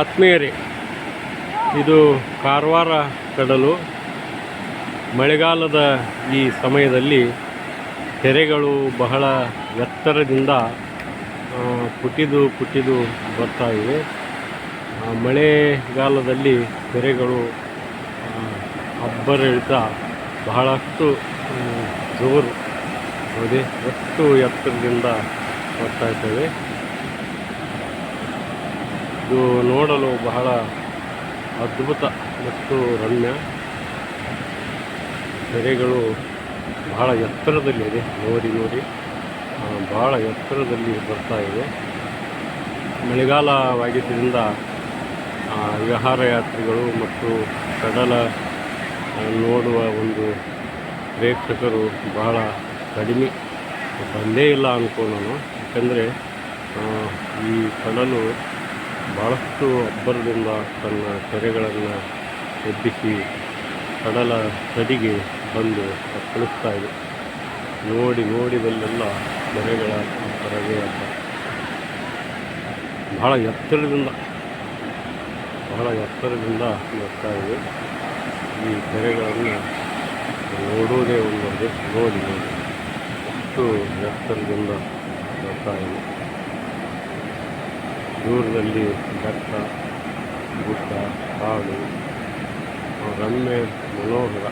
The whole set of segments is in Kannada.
ಆತ್ಮೀಯರೇ, ಇದು ಕಾರವಾರ ಕಡಲು. ಮಳೆಗಾಲದ ಈ ಸಮಯದಲ್ಲಿ ಕೆರೆಗಳು ಬಹಳ ಎತ್ತರದಿಂದ ಪುಟಿದು ಪುಟಿದು ಬರ್ತಾ ಇವೆ. ಮಳೆಗಾಲದಲ್ಲಿ ಕೆರೆಗಳು ಅಬ್ಬರಿಳಿತ ಬಹಳಷ್ಟು ಜೋರು ಹೌದೇ ಎಷ್ಟು ಎತ್ತರದಿಂದ ಬರ್ತಾ ಇದ್ದೇವೆ. ಇದು ನೋಡಲು ಬಹಳ ಅದ್ಭುತ ಮತ್ತು ರಮ್ಯ. ಕೆರೆಗಳು ಬಹಳ ಎತ್ತರದಲ್ಲಿದೆ. ನೋಡಿ ನೋಡಿ. ಬಹಳ ಎತ್ತರದಲ್ಲಿ ಬರ್ತಾ ಇದೆ. ಮಳೆಗಾಲವಾಗಿದ್ದರಿಂದ ವಿಹಾರ ಯಾತ್ರಿಗಳು ಮತ್ತು ಕಡಲ ನೋಡುವ ಒಂದು ಪ್ರೇಕ್ಷಕರು ಬಹಳ ಕಡಿಮೆ. ಬಂದೇ ಇಲ್ಲ ಅಂದ್ಕೊಂಡು ನಾನು ಯಾಕಂದರೆ ಈ ಕಡಲು ಭಾಳಷ್ಟು ಅಬ್ಬರದಿಂದ ತನ್ನ ಕೆರೆಗಳನ್ನು ಎಬ್ಬಿಸಿ ಕಡಲ ತಡಿಗೆ ಬಂದು ಅಪ್ಪಳಿಸ್ತಾ ಇದೆ. ನೋಡಿ ನೋಡಿದಲ್ಲೆಲ್ಲ ಕೆರೆಗಳ ಹೊರಗೆ ಅಂತ. ಬಹಳ ಎತ್ತರದಿಂದ ಬಹಳ ಎತ್ತರದಿಂದ ಬರ್ತಾ ಇದೆ. ಈ ಕೆರೆಗಳನ್ನು ನೋಡೋದೇ ಒಂದು ನೋಡಿ ನೋಡಿ. ಎಷ್ಟು ಎತ್ತರದಿಂದ ಬರ್ತಾ ಇದೆ. ದೂರದಲ್ಲಿ ಬೆಟ್ಟ ಗುಡ್ಡ, ಕಾಡು, ರಮ್ಯ, ಮನೋಹರ,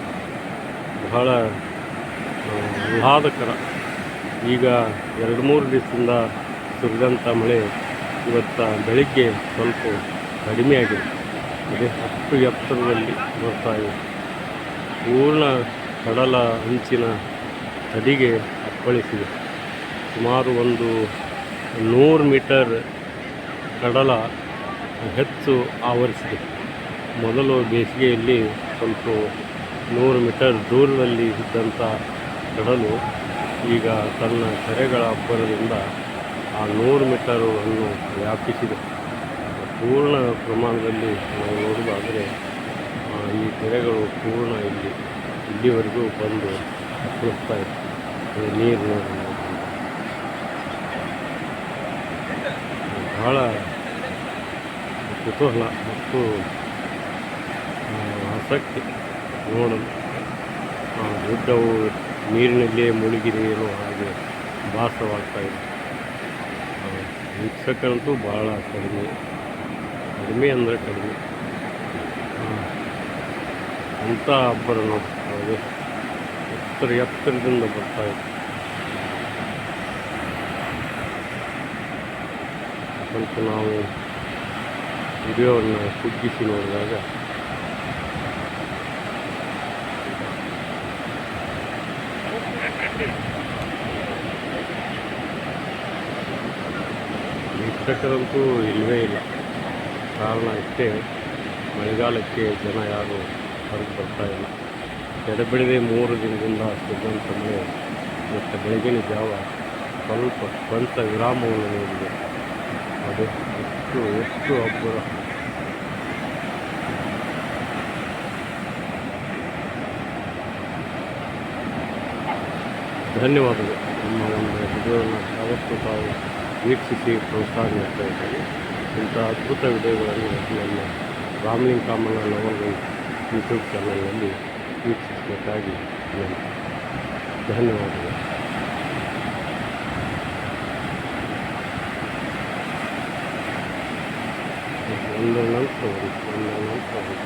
ಬಹಳ ಆಹ್ಲಾದಕರ. ಈಗ ಎರಡು ಮೂರು ದಿವಸದಿಂದ ಸುರಿದಂಥ ಮಳೆ ಇವತ್ತ ಬೆಳಿಗ್ಗೆ ಸ್ವಲ್ಪ ಕಡಿಮೆಯಾಗಿದೆ ಅದೇ ಹತ್ತು ಎತ್ತರದಲ್ಲಿ ಬರ್ತಾ ಇದೆ. ಪೂರ್ಣ ಕಡಲ ಅಂಚಿನ ತಡಿಗೆ ಅಪ್ಪಳಿಸಿದೆ. ಸುಮಾರು ಒಂದು ನೂರು ಮೀಟರ್ ಕಡಲ ಹೆಚ್ಚು ಆವರಿಸಿದೆ. ಮೊದಲು ಬೇಸಿಗೆಯಲ್ಲಿ ಸ್ವಲ್ಪ ನೂರು ಮೀಟರ್ ದೂರದಲ್ಲಿ ಇದ್ದಂಥ ಕಡಲು ಈಗ ತನ್ನ ಕೆರೆಗಳ ಅಬ್ಬರದಿಂದ ಆ ನೂರು ಮೀಟರನ್ನು ವ್ಯಾಪಿಸಿದೆ. ಪೂರ್ಣ ಪ್ರಮಾಣದಲ್ಲಿ ನಾವು ನೋಡೋದಾದರೆ ಈ ಕೆರೆಗಳು ಪೂರ್ಣ ಇಲ್ಲಿ, ಇಲ್ಲಿವರೆಗೂ ಬಂದು ಅಪ್ಪಳಿಸ್ತಾ ಇದೆ. ನೀರು ಬಹಳ ಕುತೂಹಲ ಮತ್ತು ಆಸಕ್ತಿ ನೋಡಲು ಆ, ಗುಡ್ಡವು ನೀರಿನಲ್ಲಿಯೇ ಮುಳುಗಿದೆ ಏನೋ ಹಾಗೆ ಭಾಸವಾಗ್ತಾ ಇದೆ ವೀಕ್ಷಕರಂತೂ ಭಾಳ ಕಡಿಮೆ ಕಡಿಮೆ ಅಂದರೆ ಕಡಿಮೆ ಅಂಥ ಅಬ್ಬರ ನೋಡ್ತಾರೆ ಎತ್ತರ ಎತ್ತರದಿಂದ ಬರ್ತಾ ಇದೆ ಸ್ವಲ್ಪ ನಾವು ವಿಡಿಯೋವನ್ನು ಕುಗ್ಗಿಸಿ ನೋಡಿದಾಗ ವೀಕ್ಷಕರಂತೂ ಇಲ್ಲವೇ ಇಲ್ಲ. ಕಾರಣ ಇಷ್ಟೇ, ಮಳೆಗಾಲಕ್ಕೆ ಜನ ಯಾರು ಹೊರಗೆ ಬರ್ತಾ ಇಲ್ಲ. ಎಡಬಿಡದೆ ಮೂರು ದಿನದಿಂದ ಸುರಿದಂಥ ಮಳೆ ಮತ್ತು ಬೆಳಗಿನ ಜಾವ ಸ್ವಲ್ಪ ಸ್ವಂತ ವಿರಾಮವನ್ನು ನೀಡಿದೆ. ಅದು ಎಷ್ಟು ಎಷ್ಟು ಅಬ್ಬರ. ಧನ್ಯವಾದಗಳು. ನಮ್ಮ ಒಂದು ವಿಡಿಯೋವನ್ನು ಸಾಕಷ್ಟು ತಾವು ವೀಕ್ಷಿಸಿ ಪ್ರೋತ್ಸಾಹ ನೀಡ್ತಾ ಇದ್ದೀವಿ. ಇಂಥ ಅದ್ಭುತ ವಿಡಿಯೋಗಳನ್ನು ನಮ್ಮ ರಾಮ್ಲಿಂಗ್ ಕಾಮನ ನವಲ್ ಯೂಟ್ಯೂಬ್ ಚಾನಲ್ನಲ್ಲಿ ವೀಕ್ಷಿಸಬೇಕಾಗಿ ವಿನಂತಿ രണ്ടെണ്ണം സോറി രണ്ടെണ്ണം സോറി